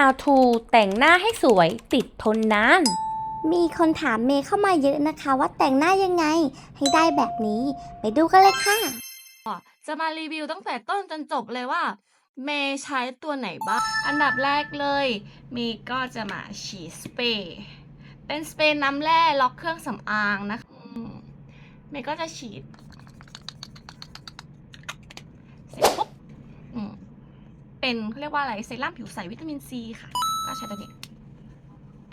How to แต่งหน้าให้สวยติดทนนาน มีคนถามเมย์เข้ามาเยอะนะคะ ว่าแต่งหน้ายังไงให้ได้แบบนี้ ไปดูกันเลยค่ะ จะมารีวิวตั้งแต่ต้นจนจบเลยว่า เมย์ใช้ตัวไหนบ้าง อันดับแรกเลยเมย์ก็จะมาฉีดสเปรย์เป็นสเปรย์น้ำแร่ล็อกเครื่องสำอางนะคะอืมเมย์ก็จะฉีดเสร็จปุ๊บอืม เป็นเขาเรียกว่าอะไรเซรั่มผิวใสวิตามินซีค่ะ ก็ใช้ตัวนี้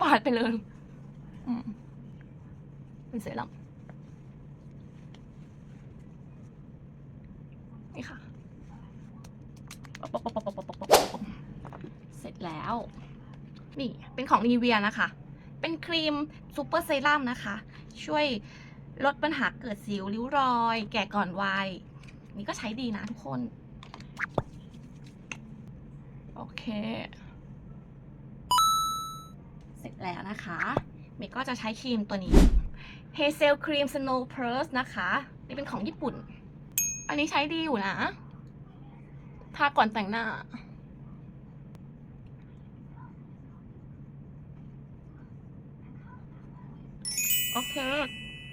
ปาดไปเลยเป็นเซรั่มนี่ค่ะเสร็จแล้ว นี่เป็นของนีเวียนะคะ เป็นครีมซูเปอร์เซรั่มนะคะ ช่วยลดปัญหาเกิดสิวริ้วรอย แก่ก่อนวัยนี่ก็ใช้ดีนะทุกคน โอเค เสร็จแล้วนะคะเมย์ก็จะใช้ครีมตัวนี้ Hazel Cream Snow Plus นะคะ นี่เป็นของญี่ปุ่น อันนี้ใช้ดีอยู่นะ ทาก่อนแต่งหน้า โอเค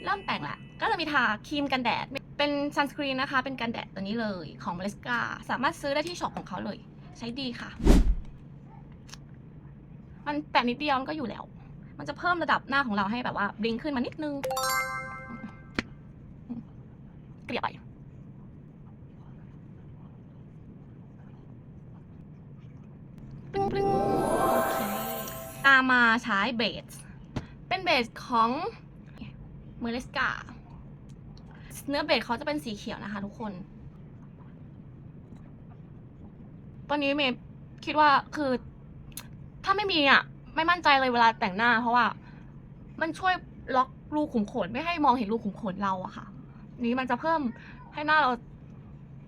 เริ่มแต่งละ ก็จะมีทาครีมกันแดด เป็นซันสกรีนนะคะ เป็นกันแดดตัวนี้เลยของมาริสกาสามารถซื้อได้ที่ช็อปของเขาเลย ใช้ดีค่ะ มันแปะนิดเดียวมันก็อยู่แล้ว มันจะเพิ่มระดับหน้าของเราให้แบบว่าบลิงขึ้นมานิดนึง เกลี่ยไปปึ้งปึ้งตามมาใช้เบส เป็นเบสของเมอริสกาเนื้อเบสเขาจะเป็นสีเขียวนะคะทุกคน ตอนนี้เมย์คิดว่าคือ ถ้าไม่มีอะ ไม่มั่นใจเลยเวลาแต่งหน้า เพราะว่า มันช่วยล็อกรูขุมขนไม่ให้มองเห็นรูขุมขนเราอะค่ะ นี้มันจะเพิ่มให้หน้าเรา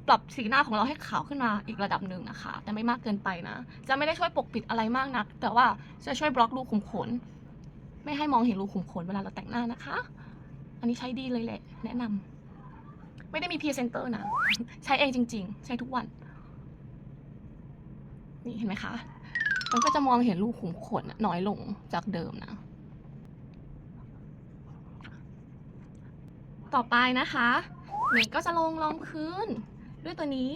ปรับสีหน้าของเราให้ขาวขึ้นมาอีกระดับหนึ่งนะคะ แต่ไม่มากเกินไปนะ จะไม่ได้ช่วยปกปิดอะไรมากนัก แต่ว่าจะช่วยบล็อกรูขุมขน ไม่ให้มองเห็นรูขุมขนเวลาเราแต่งหน้านะคะ อันนี้ใช้ดีเลยแหละ แนะนำไม่ได้มีพรีเซนเตอร์นะ ใช้เองจริง ๆ ใช้ทุกวัน นี่เห็นไหมคะ มันก็จะมองเห็นรูขุมขนน้อยลงจากเดิมนะ ต่อไปนะคะเมย์ก็จะลงรองพื้นด้วยตัวนี้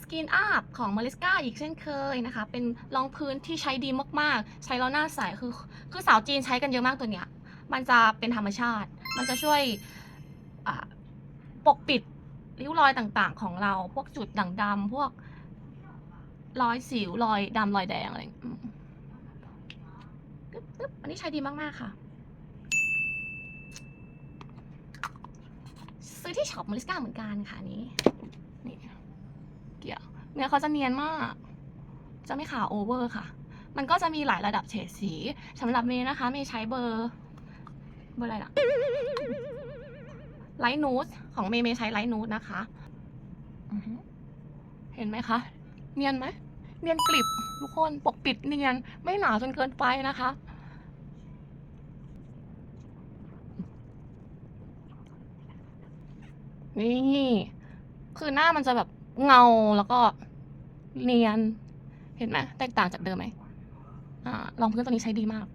Skin Up ของ Mariska อีกเช่นเคยนะคะ เป็นรองพื้นที่ใช้ดีมากๆ ใช้แล้วหน้าใสคือ คือสาวจีนใช้กันเยอะมากตัวเนี้ย มันจะเป็นธรรมชาติ มันจะช่วยปกปิดริ้วรอยต่างๆ ของเรา พวกจุดด่างดำพวก รอยสิวรอยดำรอยแดงอะไรตึ๊บตึ๊บอันนี้ใช้ดีมากๆค่ะ ซื้อที่ช็อปมาริสกาเหมือนกันค่ะอันนี้นี่เกี่ยวเนื้อเขาจะเนียนมาก จะไม่ขาวโอเวอร์ค่ะ มันก็จะมีหลายระดับเฉดสีสำหรับเมย์นะคะเมย์ใช้เบอร์เบอร์อะไรล่ะไลท์นูดของเมย์เมย์ใช้ไลท์นูดนะคะ เห็นไหมคะ เนียนไหม เนียนกลิบทุกคนปกปิดเนียนไม่หนาจนเกินไปนะคะ นี่ คือหน้ามันจะแบบเงาแล้วก็เนียน เห็นไหมแตกต่างจากเดิมไหมอ่ารองพื้นตัวนี้ใช้ดีมาก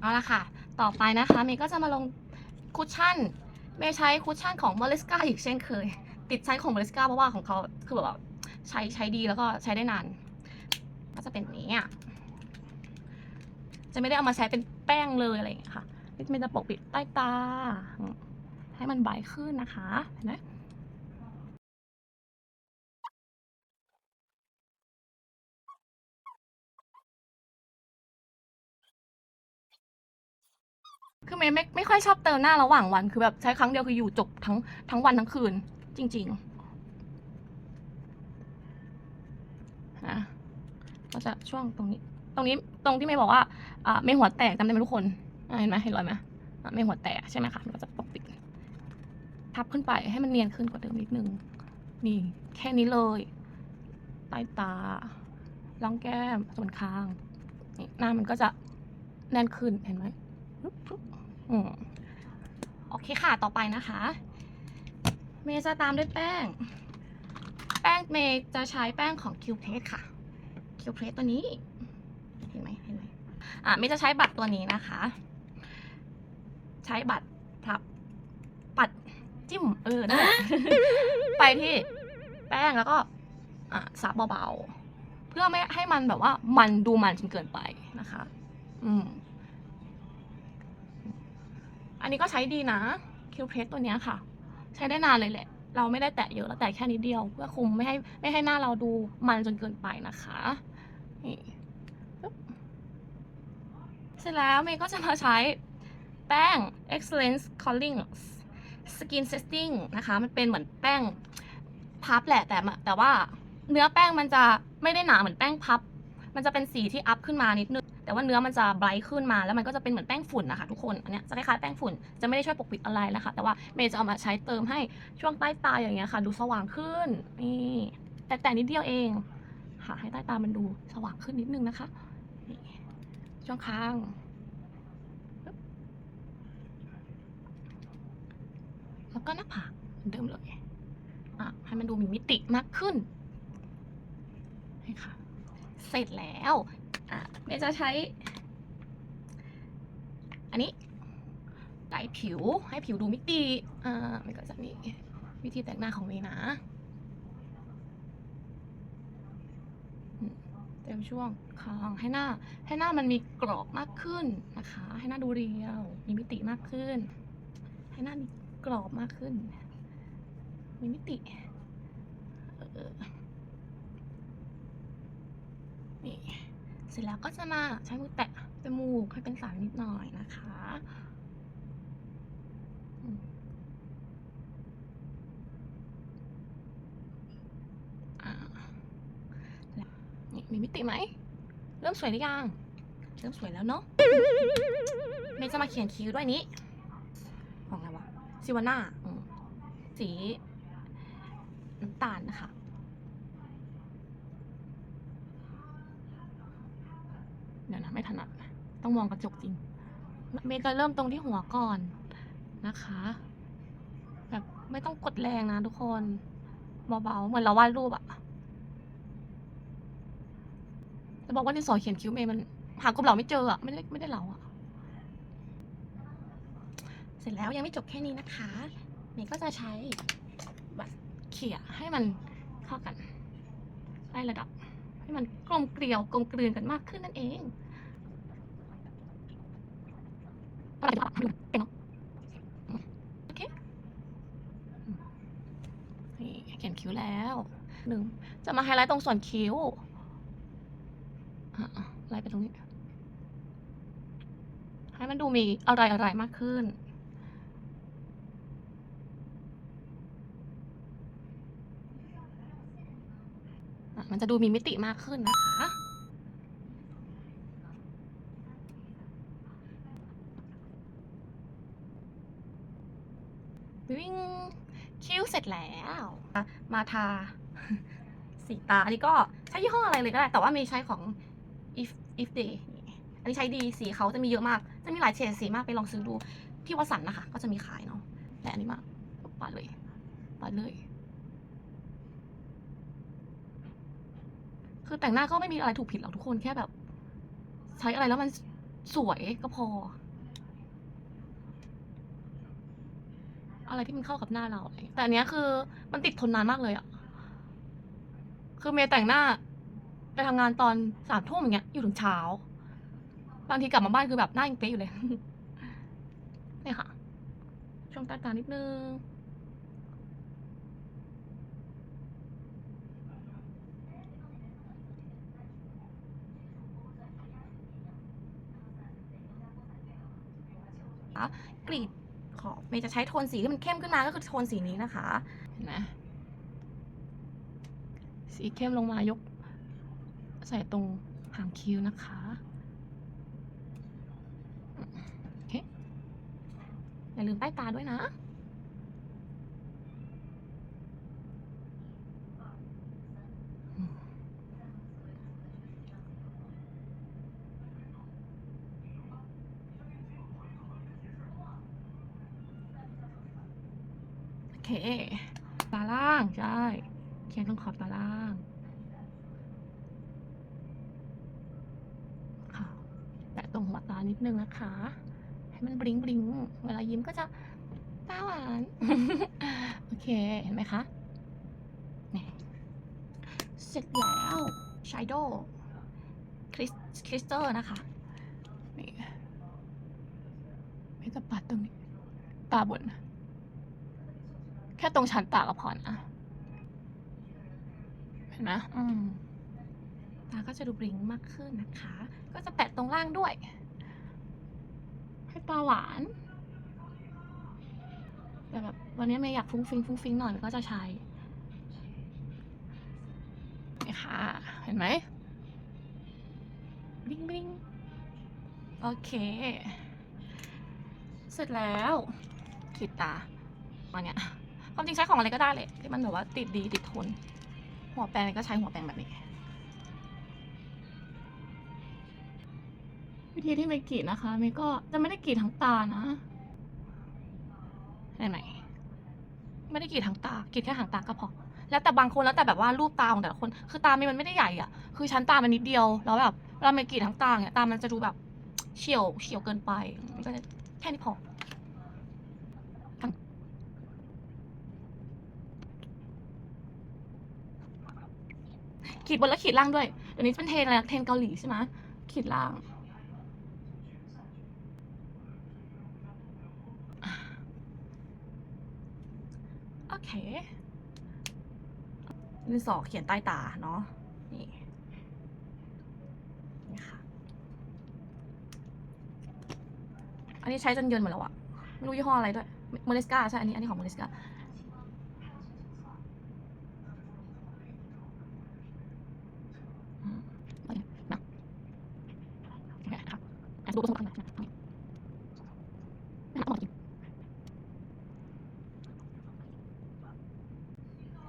เอาละค่ะ ต่อไปนะคะเมย์ก็จะมาลงคุชชั่นเมย์ใช้คุชชั่นของ m a r i s c a อีกเช่นเคย ติดใช้ของ m a r i s c a เพราะว่าของเขาคือแบบ ใช้ใช้ดีแล้วก็ใช้ได้นาน ก็จะเป็นนี้อะจะไม่ได้เอามาใช้เป็นแป้งเลยอะไรอย่างเงี้ยค่ะเมย์จะปกปิดใต้ตา ให้มันใบขึ้นนะคะเห็นไหมคือเมย์ไม่ไม่ค่อยชอบเติมหน้าระหว่างวัน คือแบบใช้ครั้งเดียวคืออยู่จบทั้งทั้งวันทั้งคืน จริง ๆ นะ ก็จะช่วงตรงนี้ ตรงนี้ตรงที่เมย์บอกว่าอ่าเมย์หัวแตกจำได้ไหมทุกคนเห็นไหมเห็นรอยไหมเมย์หัวแตกใช่ไหมคะมันก็จะปกปิดทับขึ้นไปให้มันเนียนขึ้นกว่าเดิมนิดนึงนี่แค่นี้เลยใต้ตาล่องแก้มส่วนคางนี่หน้ามันก็จะแน่นขึ้นเห็นไหมอืมโอเคค่ะต่อไปนะคะ เมย์จะตามด้วยแป้ง งงเมย์จะใช้แป้งของ Q p l a t e ค่ะ Q p l a t e ตัวนี้ เห็นไหมเห็นไหมอะเมย์จะใช้บัตรตัวนี้นะคะ ใช้บัตรพับ ปัดจิ้มเออนะไปที่แป้งแล้วก็อะซับเบาๆ เพื่อไม่ให้มันแบบว่ามันดูมันจนเกินไปนะคะ อืม อันนี้ก็ใช้ดีนะคิวเพรสตัวนี้ค่ะ ใช้ได้นานเลยแหละ เราไม่ได้แตะเยอะแล้วแตะแค่นิดเดียว เพื่อคุมไม่ให้ไม่ให้หน้าเราดูมันจนเกินไปนะคะนี่เสร็จแล้วเมย์ก็จะมาใช้แป้ง Excellence Calling Skin Setting นะคะ มันเป็นเหมือนแป้งพับแหละแต่แต่ว่าเนื้อแป้งมันจะไม่ได้หนาเหมือนแป้งพับ มันจะเป็นสีที่อัพขึ้นมานิดนึง แต่ว่าเนื้อมันจะไบรท์ขึ้นมาแล้วมันก็จะเป็นเหมือนแป้งฝุ่นนะคะทุกคน อันเนี้ยจะคล้ายๆแป้งฝุ่น จะไม่ได้ช่วยปกปิดอะไรนะคะ แต่ว่าเมย์จะเอามาใช้เติมให้ช่วงใต้ตาอย่างเงี้ยค่ะ ดูสว่างขึ้น นี่แต่แต่นิดเดียวเองค่ะให้ใต้ตามันดูสว่างขึ้นนิดนึงนะคะนี่ช่วงข้างแล้วก็หน้าผากเหมือนเดิมเลยอะให้มันดูมีมิติมากขึ้นนี่ค่ะ เสร็จแล้วอะเมย์จะใช้ อันนี้ไก่ผิวให้ผิวดูมิติอ่ามันก็จะมีวิธีแต่งหน้าของเมย์นะเต็มช่วงคางให้หน้า ให้หน้ามันมีกรอบมากขึ้นนะคะ ให้หน้าดูเรียว มีมิติมากขึ้น ให้หน้ามีกรอบมากขึ้น มีมิติเออ นี่เสร็จแล้วก็จะมาใช้มือแตะจมูกให้เป็นสายนิดหน่อยนะคะมีมิติไหม เริ่มสวยหรือยัง เริ่มสวยแล้วเนาะเมย์จะมาเขียนคิ้วด้วยนี้ ของอะไรวะซิวาน่าสีน้ำตาลนะคะ เดี๋ยวนะไม่ถนัด ต้องมองกระจกจริง เมย์จะเริ่มตรงที่หัวก่อนนะคะ แบบไม่ต้องกดแรงนะทุกคนเบาๆเหมือนเราวาดรูปอะจะบอกว่าดินสอเขียนคิ้วเมย์มันหากบเหลาไม่เจออะไม่ได้ไม่ได้เหลาอะเสร็จแล้วยังไม่จบแค่นี้นะคะเมย์ก็จะใช้บัตรเขี่ยให้มันเข้ากันไล่ระดับ ให้มันกลมเกลียวกลมกลืนกันมากขึ้นนั่นเองโอเคนี่เขียนคิ้วแล้วหนึ่งจะมาไฮไลท์ตรงส่วนคิ้วไล่ไปตรงนี้ ให้มันดูมีอะไรอะไรมากขึ้น อะ มันจะดูมีมิติมากขึ้นนะคะวิ่งคิ้วเสร็จแล้ว มาทา สีตา อันนี้ก็ใช้ยี่ห้ออะไรเลยก็ได้ แต่ว่ามีใช้ของ if if day อันนี้ใช้ดีสีเขาจะมีเยอะมาก จะมีหลายเฉดสีมากไปลองซื้อดูที่วัสันนะคะ ก็จะมีขายเนาะแต่อันนี้มาปาดเลยปาดเลย คือแต่งหน้าก็ไม่มีอะไรถูกผิดหรอกทุกคนแค่แบบ ใช้อะไรแล้วมันสวยก็พอ อะไรที่มันเข้ากับหน้าเราอะไรแต่อันเนี้ยคือมันติดทนนานมากเลยอะคือเมย์แต่งหน้าไปทำงานตอนสามทุ่มอย่างเงี้ยอยู่ถึงเช้า บางทีกลับมาบ้านคือแบบหน้ายังเป๊ะอยู่เลย นี่ค่ะ ช่วงต้ตานิดนึง กรีดขอบเมย์จะใช้โทนสีที่มันเข้มขึ้นมาก็คือโทนสีนี้นะคะเห็นไหมสีเข้มลงมายก ใส่ตรงหางคิ้วนะคะอเคอย่าลืมใต้ตาด้วยนะ โอเค ตาล่างใช่เขียนตรงขอบตาล่างค่ะแตะตรงหัวตานิดนึงนะคะ ให้มันบลิงบลิงเวลายิ้มก็จะตาหวานโอเคเห็นไหมคะเสร็จแล้วชายโดคริสคริสเตอร์นะคะนี่ไม่จะปัดตรงนี้ตาบน แค่ตรงชั้นตาก็พอนะ เห็นไหมอืมตาก็จะดูบลิงมากขึ้นนะคะ ก็จะแปะตรงล่างด้วย ให้ตาหวาน แต่แบบวันนี้เมย์อยากฟุ้งฟิงฟุ้งฟิงหน่อยก็จะใช้นี่ค่ะ เห็นไหมบลิงบลิงโอเค เสร็จแล้วขีดตาอันเนี้ย ความจริงใช้ของอะไรก็ได้เลยที่มันแบบว่าติดดีติดทน หัวแปรงก็ใช้หัวแปรงแบบนี้ วิธีที่เมย์กรีดนะคะเมย์ก็จะไม่ได้กรีดทั้งตานะได้ไหมไม่ได้กรีดทั้งตากรีดแค่หางตาก็พอแล้วแต่บางคนแล้วแต่แบบว่ารูปตาของแต่ละคน คือตาเมย์มันไม่ได้ใหญ่อะคือชั้นตามันนิดเดียว แล้วแบบเวลาเมย์กรีดทั้งตาเนี่ยตามันจะดูแบบเฉียวเฉียวเกินไปมันก็จะแค่นี้พอ ขีดบนแล้วขีดล่างด้วยเดี๋ยวนี้เป็นเทรนอะไรเทรนเกาหลีใช่ไหมขีดล่างโอเคดินสอเขียนใต้ตาเนาะนี่นี่ค่ะอันนี้ใช้จนเยินหมดแล้วอะไม่รู้ยี่ห้ออะไรด้วยเมเลสกาใช่อันนี้อันนี้ของเมเลสกา อืมโอเคนะโอเคครับอะ ดูตรงข้างหลังนะไม่เอาหมดจริง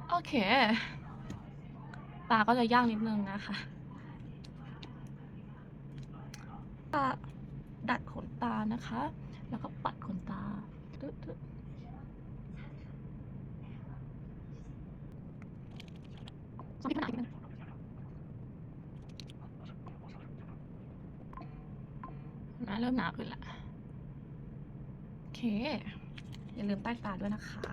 โอเค ปลาก็จะย่างนิดนึงนะคะตาดัดขนตานะคะ แล้วก็ปัดขนตาตึ๊ดตึ๊ดต้องมีขนาดนิดนึง นะ เริ่มหนาวขึ้นละโอเค อย่าลืมใต้ตาด้วยนะคะ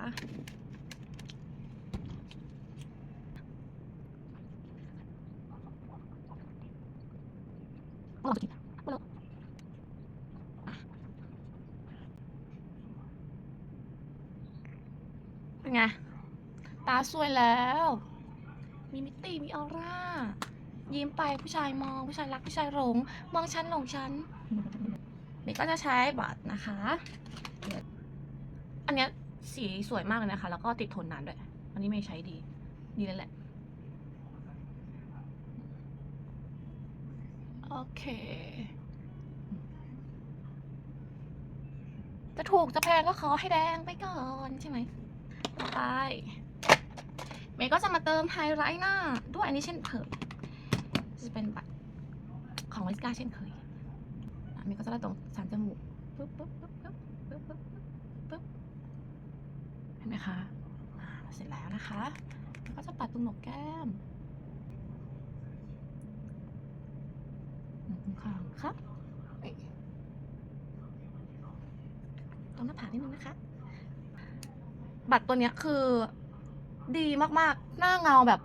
เอาเราจะกินเอาเราอะเป็นไง ตาสวยแล้ว มีมิติมีออร่ายิ้มไปผู้ชายมองผู้ชายรักผู้ชายหลง มองฉันหลงฉัน เมย์ก็จะใช้บัตรนะคะเดี๋ยอันเนี้ยสีสวยมากเลยนะคะ แล้วก็ติดทนนานด้วย อันนี้เมย์ใช้ดี ดีเลยแหละ โอเค จะถูกจะแพงก็ขอให้แดงไปก่อนใช่ไหมต่อไป เมย์ก็จะมาเติมไฮไลท์หน้า ด้วยอันนี้เช่นเคยจะเป็นบัตรของลิสกาเช่นเคย มย์ก็จะได้ตรงสันจมูกปึ๊บปึ๊บปึ๊บปึ๊บปึ๊บปึ๊บปึ๊บเห็นไหมคะเสร็จแล้วนะคะแล้วก็จะปัดตรงหนกแก้มหนกตรงคางครับตรงหน้าผากนิดนึงนะคะ บัตรตัวเนี้ยคือ ดีมากๆ หน้าเงาแบบ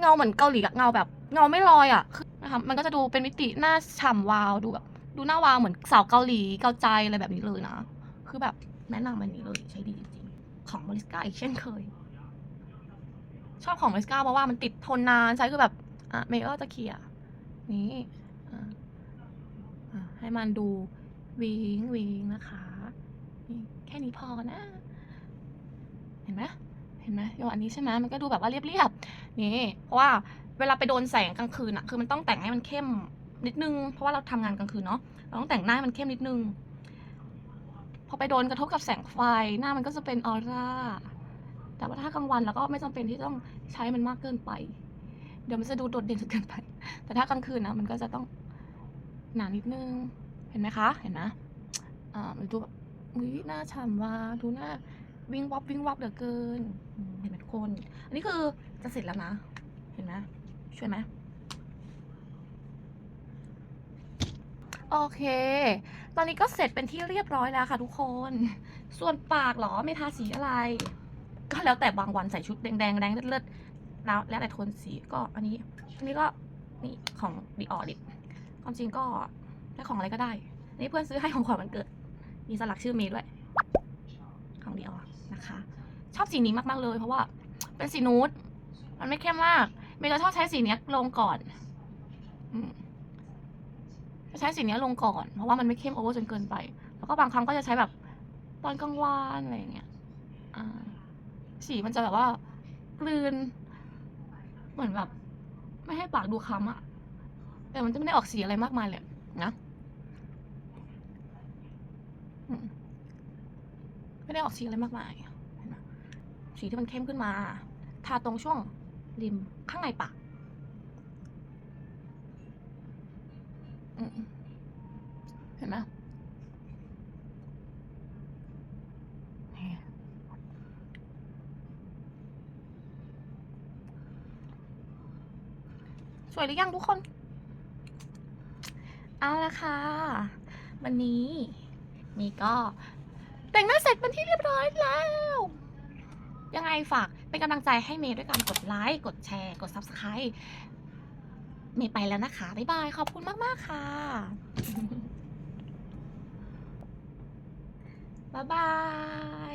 เงาเหมือนเกาหลีอะเงาแบบ เงาไม่ลอยอะคือนะคะ มันก็จะดูเป็นมิติหน้าฉ่ำวาวดูแบบ ดูหน้าวาวเหมือนสาวเกาหลีเกาใจอะไรแบบนี้เลยนะ คือแบบแนะนำอันนี้เลยใช้ดีจริงๆ ของมาริสกาอีกเช่นเคย ชอบของมาริสกาเพราะว่ามันติดทนนานใช้คือแบบอะเมย์ก็จะเขี่ยนี่ให้มันดูวิงวิงนะคะแค่นี้พอนะ เห็นไหมเห็นไหมโยอันนี้ใช่ไหมมันก็ดูแบบว่าเรียบๆนี่เพราะว่าเวลาไปโดนแสงกลางคืนอะคือมันต้องแต่งให้มันเข้ม นิดนึง เพราะว่าเราทำงานกลางคืนเนาะเราต้องแต่งหน้ามันเข้มนิดนึง พอไปโดนกระทบกับแสงไฟหน้ามันก็จะเป็นออร่าแต่ว่าถ้ากลางวันเราก็ไม่จำเป็นที่ต้องใช้มันมากเกินไป เดี๋ยวมันจะดูโดดเด่นจนเกินไป แต่ถ้ากลางคืนนะมันก็จะต้องหนานิดนึง เห็นไหมคะ เห็นนะอ่ามันดูแบบอุ้ยหน้าฉ่ำว่าดูหน้าวิ่งวับวิ่งวับเหลือเกิน เห็นไหมทุกคน อันนี้คือจะเสร็จแล้วนะ เห็นไหมช่วยไหม โอเค ตอนนี้ก็เสร็จเป็นที่เรียบร้อยแล้วค่ะทุกคน ส่วนปากหรอไม่ทาสีอะไร ก็แล้วแต่บางวันใส่ชุดแดงๆแดงเลือดๆแล้วแล้วแต่โทนสีก็อันนี้ อันนี้ก็นี่ของดีออดิความจริงก็ได้ของอะไรก็ได้นี่เพื่อนซื้อให้ของขวัญวันเกิด มีสลักชื่อเมย์ด้วย ของดีออนะคะ ชอบสีนี้มากๆเลย เพราะว่าเป็นสีนูดมันไม่เข้มมาก เมย์จะชอบใช้สีนี้ลงก่อน อืม จะใช้สีนี้ลงก่อน เพราะว่ามันไม่เข้มโอเวอร์จนเกินไป แล้วก็บางครั้งก็จะใช้แบบตอนกลางวันอะไรอย่างเงี้ยสีมันจะแบบว่ากลืน เหมือนแบบ ไม่ให้ปากดูค้ำอะแต่มันจะไม่ได้ออกสีอะไรมากมายเลยนะไม่ได้ออกสีอะไรมากมายสีที่มันเข้มขึ้นมา ทาตรงช่วงริมข้างในปากอืม เห็นไหมสวยหรือยังทุกคน เอาละค่ะ วันนี้นี่ก็แต่งหน้าเสร็จเป็นที่เรียบร้อยแล้ว ยังไงฝากเป็นกำลังใจให้เมย์ด้วยการกดไลค์ กดแชร์ กด Subscribe เมย์ไปแล้วนะคะ บ๊ายบาย ขอบคุณมาก ๆ ค่ะ บ๊ายบาย